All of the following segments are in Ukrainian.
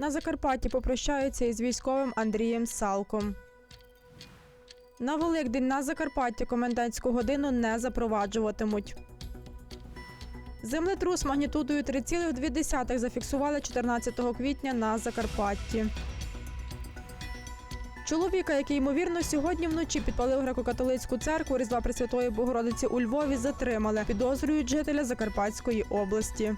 На Закарпатті попрощаються із військовим Андрієм Салком. На Великдень на Закарпатті комендантську годину не запроваджуватимуть. Землетрус магнітудою 3,2 зафіксували 14 квітня на Закарпатті. Чоловіка, який ймовірно сьогодні вночі підпалив греко-католицьку церкву Різдва Пресвятої Богородиці у Львові, затримали. Підозрюють жителя Закарпатської області.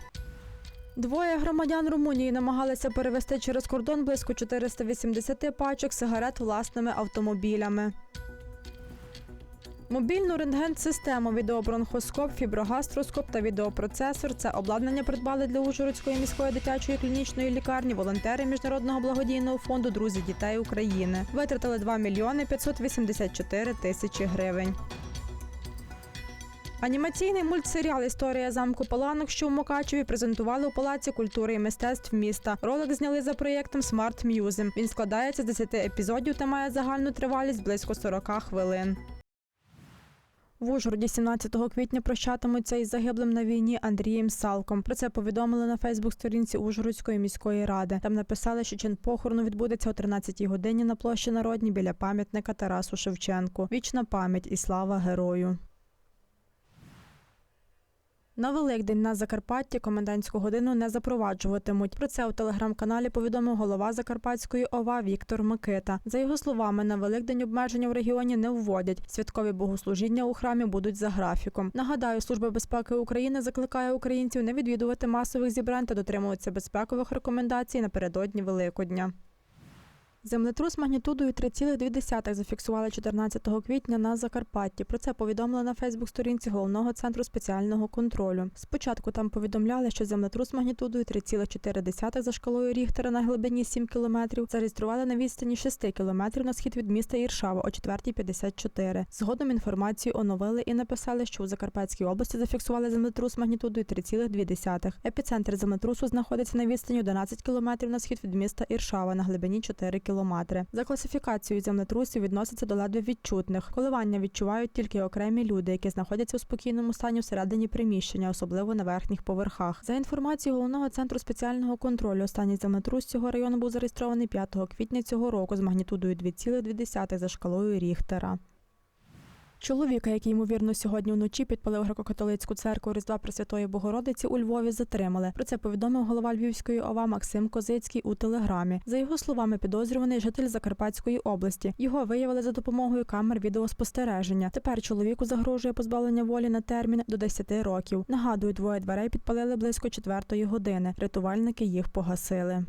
Двоє громадян Румунії намагалися перевезти через кордон близько 480 пачок сигарет власними автомобілями. Мобільну рентген-систему, відеобронхоскоп, фіброгастроскоп та відеопроцесор це обладнання придбали для Ужгородської міської дитячої клінічної лікарні волонтери міжнародного благодійного фонду Друзі дітей України. Витратили 2 мільйони 584 тисячі гривень. Анімаційний мультсеріал Історія замку Паланок, що у Мукачеві, презентували у Палаці культури і мистецтв міста. Ролик зняли за проєктом Smart Museum. Він складається з 10 епізодів та має загальну тривалість близько 40 хвилин. В Ужгороді 17 квітня прощатимуться із загиблим на війні Андрієм Салком. Про це повідомили на Фейсбук-сторінці Ужгородської міської ради. Там написали, що чин похорону відбудеться о 13-й годині на площі Народній біля пам'ятника Тарасу Шевченку. Вічна пам'ять і слава герою. На Великдень на Закарпатті комендантську годину не запроваджуватимуть. Про це у телеграм-каналі повідомив голова Закарпатської ОВА Віктор Микита. За його словами, на Великдень обмеження в регіоні не вводять. Святкові богослужіння у храмі будуть за графіком. Нагадаю, Служба безпеки України закликає українців не відвідувати масових зібрань та дотримуватися безпекових рекомендацій напередодні Великодня. Землетрус магнітудою 3,2 зафіксували 14 квітня на Закарпатті. Про це повідомили на Фейсбук-сторінці головного центру спеціального контролю. Спочатку там повідомляли, що землетрус магнітудою 3,4 за шкалою Ріхтера на глибині 7 кілометрів зареєстрували на відстані 6 кілометрів на схід від міста Іршава о 4.54. Згодом інформацію оновили і написали, що у Закарпатській області зафіксували землетрус магнітудою 3,2. Епіцентр землетрусу знаходиться на відстані 11 кілометрів на схід від міста Іршава на глибині 4 кілометри. За класифікацією землетрусів відносяться до ледве відчутних. Коливання відчувають тільки окремі люди, які знаходяться у спокійному стані всередині приміщення, особливо на верхніх поверхах. За інформацією головного центру спеціального контролю, останній землетрус цього району був зареєстрований 5 квітня цього року з магнітудою 2,2 за шкалою Ріхтера. Чоловіка, який ймовірно сьогодні вночі підпалив греко-католицьку церкву Різдва Пресвятої Богородиці у Львові, затримали. Про це повідомив голова Львівської ОВА Максим Козицький у телеграмі. За його словами, підозрюваний житель Закарпатської області. Його виявили за допомогою камер відеоспостереження. Тепер чоловіку загрожує позбавлення волі на термін до 10 років. Нагадую, двоє дверей підпалили близько четвертої години. Рятувальники їх погасили.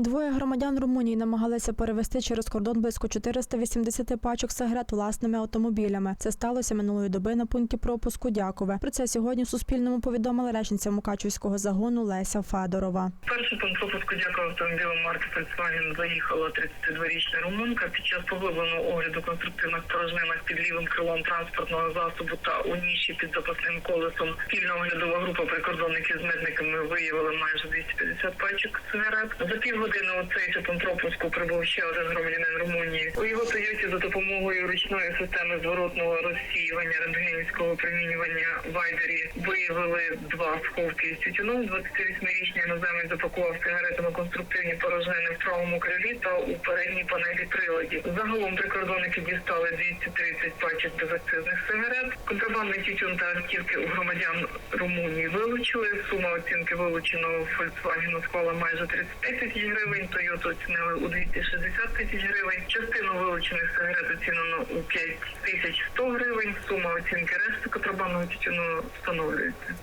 Двоє громадян Румунії намагалися перевезти через кордон близько 480 пачок сигарет власними автомобілями. Це сталося минулої доби на пункті пропуску Дякове. Про це сьогодні Суспільному повідомила речниця Мукачівського загону Леся Федорова. Перший пункт пропуску дякую автомобілем марки Volkswagen заїхала 32-річна румунка. Під час поглибленого огляду конструктивних порожнинах під лівим крилом транспортного засобу та у ніші під запасним колесом спільна оглядова група прикордонників з митниками виявила майже 250 пачок сигарет. За півгодини у цей пункт пропуску прибув ще один громадянин Румунії. У його Тойоті за допомогою ручної системи зворотного розсіювання рентгенівського примінювання вайдері виявили два сховки з тютюном. 28-річний іноземець запакував сигаретами конструктивні порожнини в правому крилі та у передній панелі приладів. Загалом прикордонники дістали 230 пачок безакцизних сигарет. Контрабандний тютюн та автівки у громадян Румунії вилучили. Сума оцінки вилученого Volkswagen склала майже 35 тисяч гривень. Toyota оцінили у 260 тисяч гривень. Частину вилучених сигарет оцінено у 5100 гривень. Сума оцінки решти контрабандного тютюну встановлюється.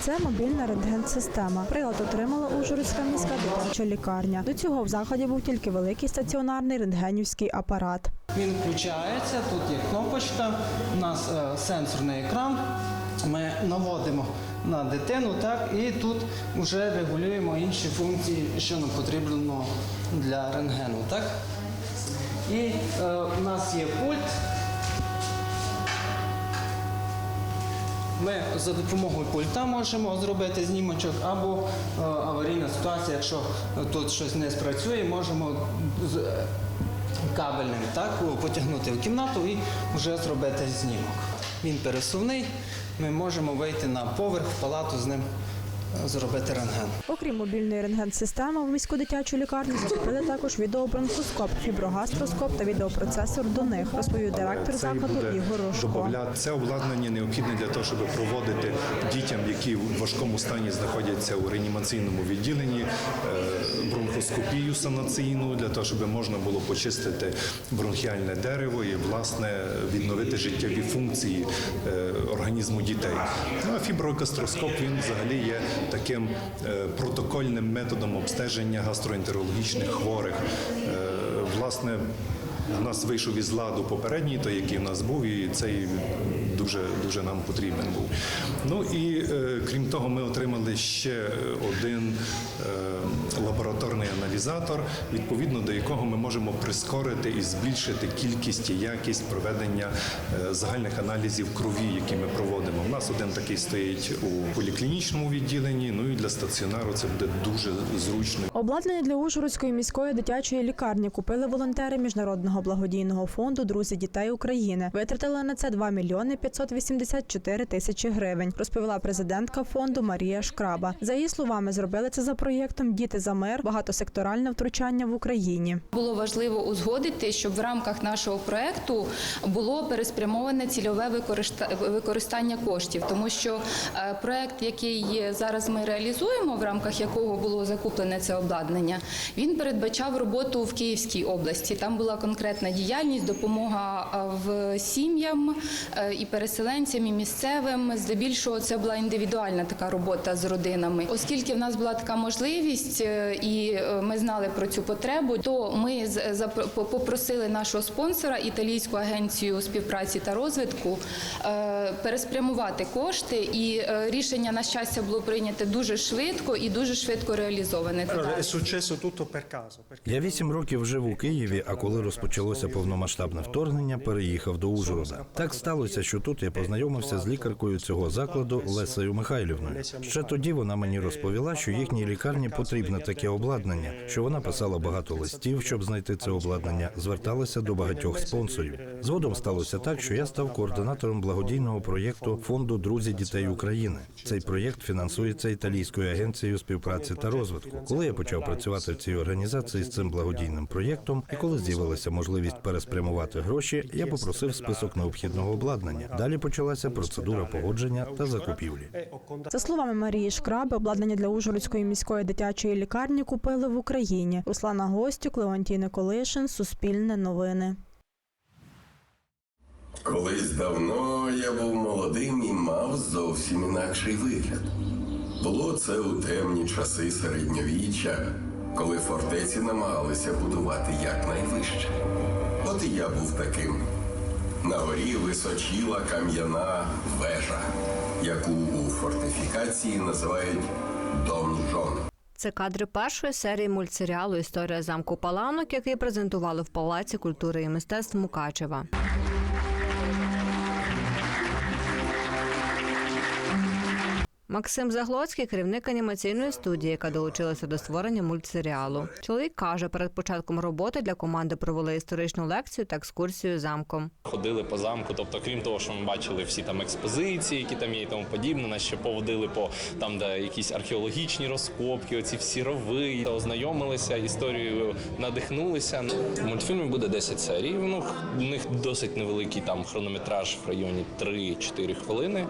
Це мобільна рентген-система. Прилад отримала Ужгородська міська дитяча лікарня. До цього в заході був тільки великий стаціонарний рентгенівський апарат. Він включається, тут є кнопочка, у нас е, сенсорний екран. Ми наводимо на дитину, так, і тут вже регулюємо інші функції, що нам потрібно для рентгену. Так? І е, у нас є пульт. Ми за допомогою пульта можемо зробити знімочок або е, аварійна ситуація, якщо тут щось не спрацює, можемо з е, кабельним так, потягнути в кімнату і вже зробити знімок. Він пересувний, ми можемо вийти на поверх в палату з ним зробити рентген. Окрім мобільної рентген-системи, в міську дитячу лікарню закупили також відеобронхоскоп, фіброгастроскоп та відеопроцесор до них, розповів директор закладу Ігор Рожко. Це обладнання необхідне для того, щоб проводити дітям, які в важкому стані знаходяться у реанімаційному відділенні, е, бронхоскопію санаційну, для того, щоб можна було почистити бронхіальне дерево і власне відновити життєві функції е, організму дітей. Ну а фіброгастроскоп він взагалі є таким е, протокольним методом обстеження гастроентерологічних хворих. Е, Власне, у нас вийшов із ладу попередній, той, який в нас був, і цей дуже дуже нам потрібен був. Ну і е, крім того, ми отримали ще один е, лабораторний аналізатор, відповідно до якого ми можемо прискорити і збільшити кількість і якість проведення е, загальних аналізів крові, які ми проводимо. У нас один такий стоїть у поліклінічному відділенні. Ну і для стаціонару це буде дуже зручно. Обладнання для Ужгородської міської дитячої лікарні купили волонтери міжнародного благодійного фонду Друзі дітей України. Витратили на це 2 мільйони 584 тисячі гривень. Розповіла президентка фонду Марія Шкраба. За її словами, зробили це за проєктом Діти за мир, багатосекторальне втручання в Україні. Було важливо узгодити, щоб в рамках нашого проекту було переспрямоване цільове використа- використання коштів, тому що е, проект, який зараз ми реалізуємо, в рамках якого було закуплене це обладнання, він передбачав роботу в Київській області. Там була конкретна діяльність, допомога е, в сім'ям е, і переселенцям, і місцевим. Здебільшого це була індивідуальна така робота з родинами. Оскільки в нас була така можливість, е, і е, ми знали про цю потребу, то ми з- запро- попросили нашого спонсора, італійську агенцію співпраці та розвитку, е, переспрямувати кошти. І е, рішення на щастя було прийнято дуже швидко і дуже швидко реалізоване. Я вісім років жив у Києві, а коли розпочалося повномасштабне вторгнення, переїхав до Ужгорода. Так сталося, що тут я познайомився з лікаркою цього закладу Лесею Михайлівною. Ще тоді вона мені розповіла, що їхній лікарні потрібне таке обладнання, що вона писала багато листів, щоб знайти це обладнання, зверталася до багатьох спонсорів. Згодом сталося так, що я став координатором благодійного проєкту фонду Друзі дітей України. Цей проєкт фінансується італійською агенцією співпраці та розвитку. Коли я почав працювати в цій організації з цим благодійним проєктом, і коли з'явилася можливість переспрямувати гроші, я попросив список необхідного обладнання. Далі почалася процедура погодження та закупівлі. За словами Марії Шкраби, обладнання для Ужгородської міської дитячої лікарні купили в Україні. Руслана Гостюк, Леонтій Николишин, Суспільне новини. Колись давно я був молодим і мав зовсім інакший вигляд. Було це у темні часи середньовіччя, коли фортеці намагалися будувати якнайвище. От і я був таким. На горі височіла кам'яна вежа, яку у фортифікації називають донжон. Це кадри першої серії мультсеріалу Історія замку Паланок, який презентували в Палаці культури і мистецтв Мукачева. Максим Заглоцький, керівник анімаційної студії, яка долучилася до створення мультсеріалу. Чоловік каже, перед початком роботи для команди провели історичну лекцію та екскурсію замком. Ходили по замку, тобто, крім того, що ми бачили всі там експозиції, які там є і тому подібне, нас ще поводили по там, де якісь археологічні розкопки, оці всі рови, ознайомилися історією, надихнулися. В мультфільмі буде 10 серій. Ну, в них досить невеликий там хронометраж в районі 3-4 хвилини.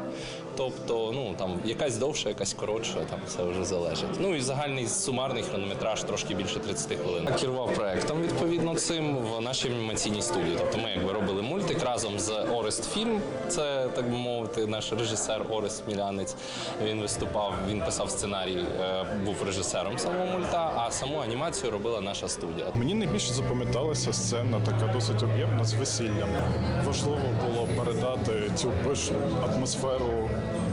Тобто, ну там якась довша, якась коротша, там це вже залежить. Ну і загальний сумарний хронометраж трошки більше 30 хвилин. Керував проектом відповідно цим в нашій анімаційній студії. Тобто ми якби робили мультик разом з Орест Фільм. Це так би мовити, наш режисер Орест Смілянець. Він виступав, він писав сценарій, е, був режисером самого мульта, а саму анімацію робила наша студія. Мені найбільше запам'яталася сцена, така досить об'ємна з весіллям. Важливо було передати цю пишну атмосферу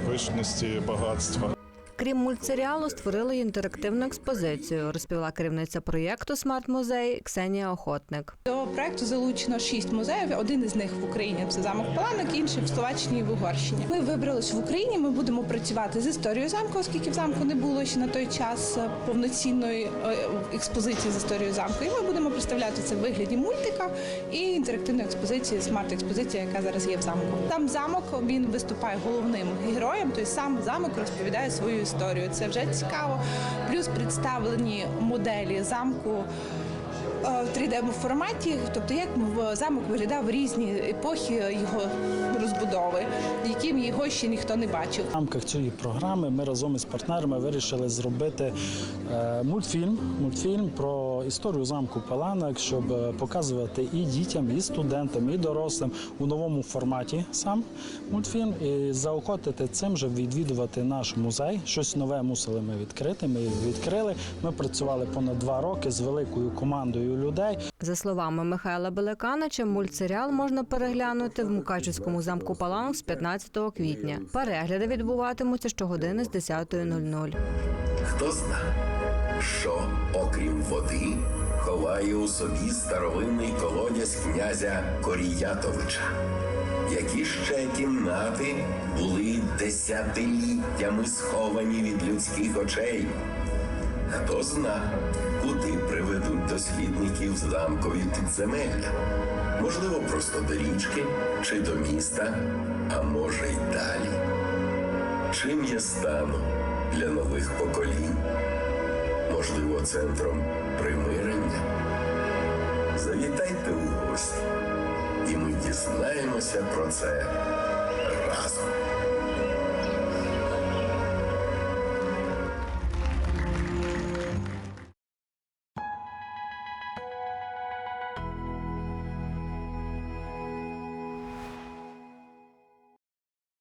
пишності, багатства. Крім мультсеріалу, створили інтерактивну експозицію, розповіла керівниця проєкту Смарт Музей Ксенія Охотник. До проекту залучено шість музеїв. Один із них в Україні це замок Паланок, інший в Словаччині і в Угорщині. Ми вибрались в Україні. Ми будемо працювати з історією замку, оскільки в замку не було ще на той час повноцінної е, експозиції з історією замку. І ми будемо представляти це в вигляді мультика і інтерактивної експозиції, смарт-експозиція, яка зараз є в замку. Там замок він виступає головним героєм, тобто сам замок розповідає свою історію. Це вже цікаво. Плюс представлені моделі замку. е, В 3D форматі, тобто як замок виглядав в різні епохи його розбудови, яким його ще ніхто не бачив. В рамках цієї програми ми разом із партнерами вирішили зробити е, мультфільм, мультфільм про історію замку Паланок, щоб е, показувати і дітям, і студентам, і дорослим у новому форматі сам мультфільм і заохотити цим же відвідувати наш музей. Щось нове мусили ми відкрити. Ми відкрили. Ми працювали понад два роки з великою командою людей. За словами Михайла Белеканича, мультсеріал можна переглянути в Мукачівському замку Паланок з 15 квітня. Перегляди відбуватимуться щогодини з 10.00. Хто зна, що, окрім води, ховає у собі старовинний колодязь князя Коріятовича. Які ще кімнати були десятиліттями сховані від людських очей. Хто зна, куди приведуть дослідників замкові підземелля? Можливо, просто до річки чи до міста, а може й далі. Чим я стану для нових поколінь? Можливо, центром примирення? Завітайте у гості, і ми дізнаємося про це